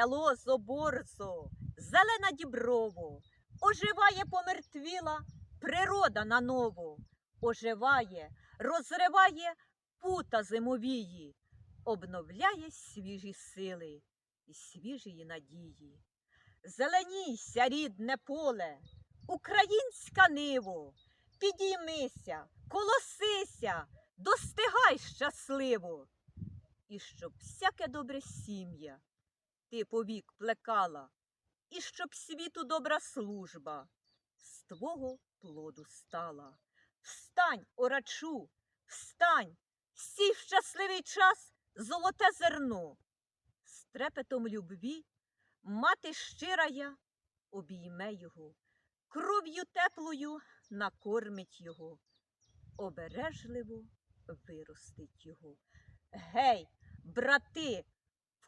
село Зоборзо, зелена діброво, оживає помертвіла природа наново, оживає, розриває пута зимовії, обновляє свіжі сили і свіжі надії. Зеленійся, рідне поле, українська ниво, підіймися, колосися, достигай щасливо. І щоб всяке добре сім'я ти повік плекала, і щоб світу добра служба з твого плоду стала. Встань, орачу, встань, сій щасливий час золоте зерно. З трепетом любві мати щирая обійме його, кров'ю теплою накормить його, обережливо виростить його. Гей, брати,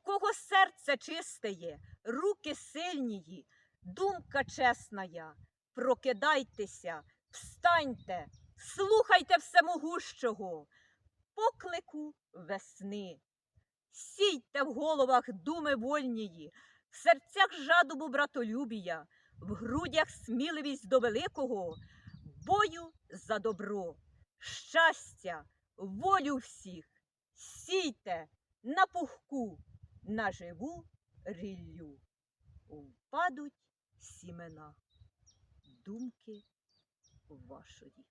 кого серце чистеє, руки сильнії, думка чесная, прокидайтеся, встаньте, слухайте всемогущого, поклику весни. Сійте в головах думи вольнії, в серцях жадобу братолюбія, в грудях сміливість до великого, бою за добро, щастя, волю всіх. Сійте на пухку, на живу ріллю. Впадуть сімена думки вашої.